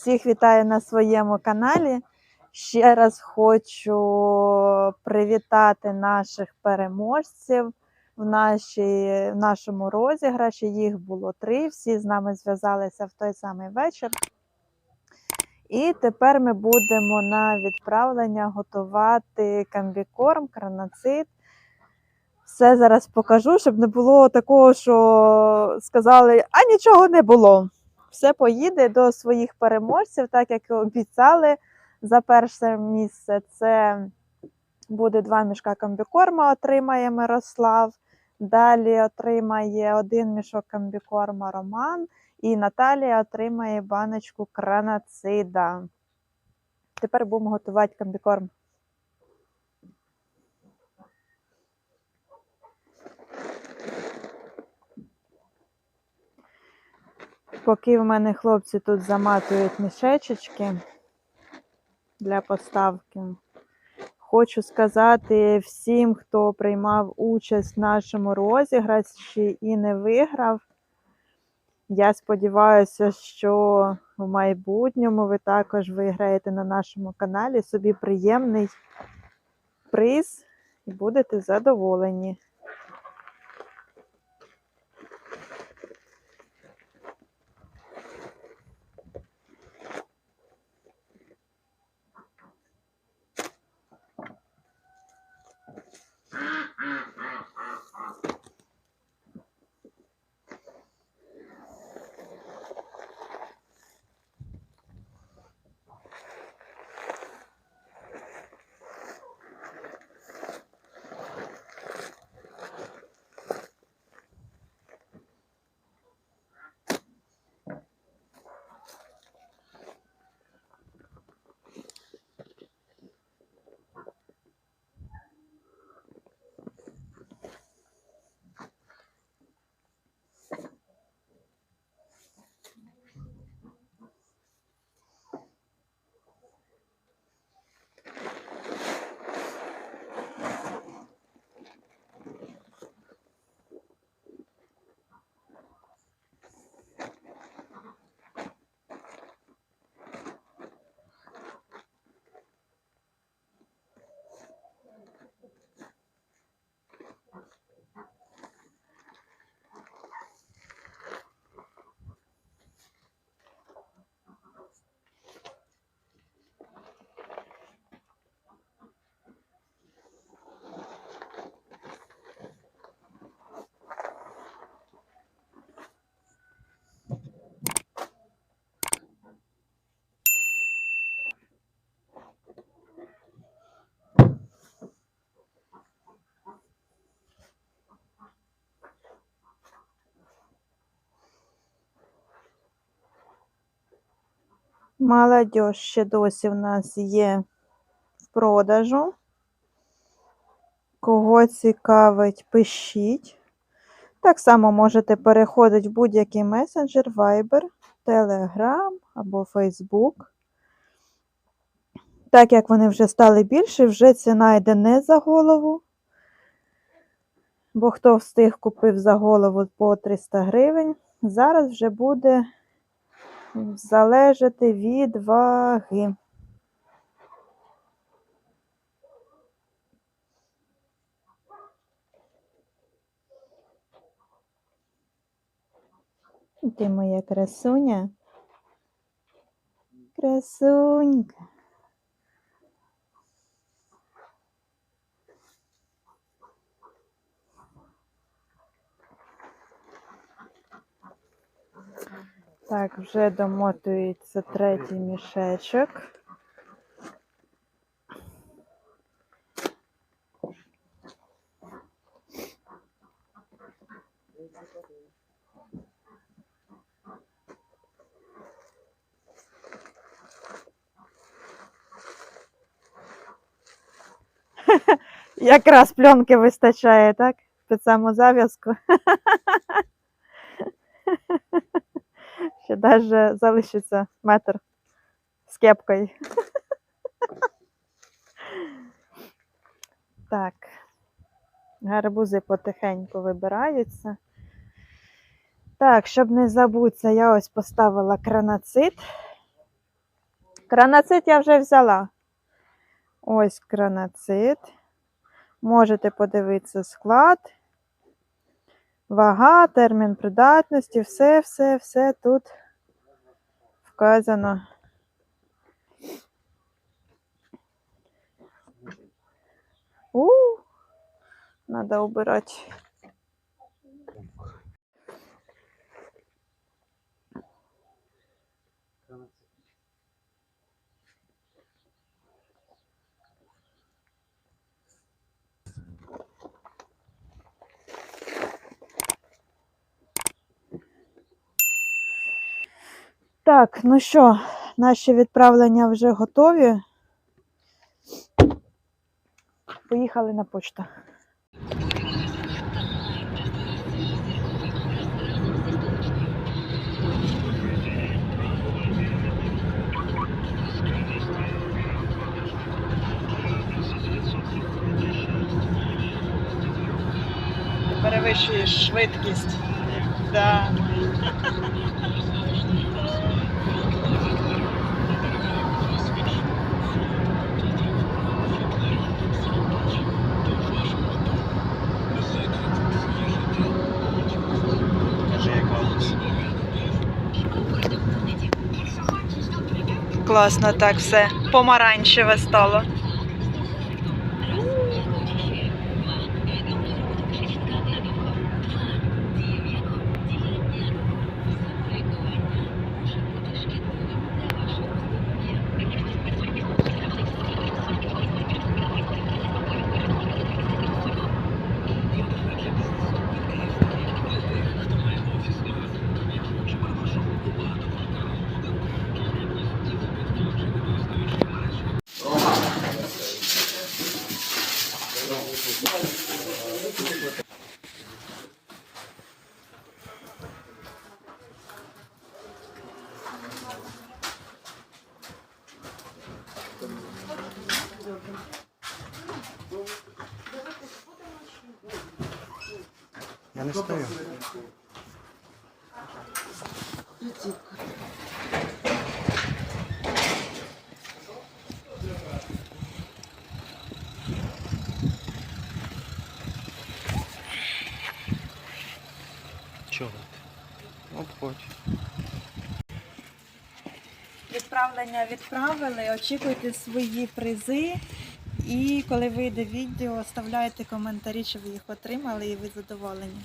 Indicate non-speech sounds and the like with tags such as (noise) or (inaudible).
Всіх вітаю на своєму каналі. Ще раз хочу привітати наших переможців в, нашій, в нашому розіграші. Їх було три. Всі з нами зв'язалися в той самий вечір. І тепер ми будемо на відправлення готувати камбікорм, краноцит. Все зараз покажу, щоб не було такого, що сказали, а нічого не було. Все поїде до своїх переможців, так як і обіцяли. За перше місце це буде два мішка комбікорма, отримає Мирослав. Далі отримає один мішок комбікорма Роман. І Наталія отримає баночку краноцида. Тепер будемо готувати комбікорм. Поки в мене хлопці тут заматують мішечечки для поставки. Хочу сказати всім, хто приймав участь в нашому розіграші і не виграв. Я сподіваюся, що в майбутньому ви також виграєте на нашому каналі собі приємний приз і будете задоволені. Молодіж ще досі в нас є в продажу. Кого цікавить, пишіть. Так само можете переходити в будь-який месенджер, Viber, Telegram або Facebook. Так як вони вже стали більше, вже ціна йде не за голову. Бо хто встиг купив за голову по 300 гривень, зараз вже буде залежати від ваги. Ти моя красуня. Красунька. Так, вже домотується третій мішечок. (laughs) Якраз пленки вистачає, так? Під саму зав'язку. (laughs) Ще навіть залишиться метр з кепкою. Так, гарбузи потихеньку вибираються. Так, щоб не забутися, я ось поставила краноцит. Гранацит я вже взяла. Ось гранацит. Можете подивитися склад, вага, термін придатності, все, все, все тут вказано. У, надо убирать. Так, ну що, наші відправлення вже готові. Поїхали на почту. перевищуєш швидкість. Да. Класно так все. Помаранчеве стало. Я не стою. Чого? Обходь. Відправлення відправили, очікуйте свої призи. І коли вийде відео, оставляйте коментарі, чи ви їх отримали і ви задоволені.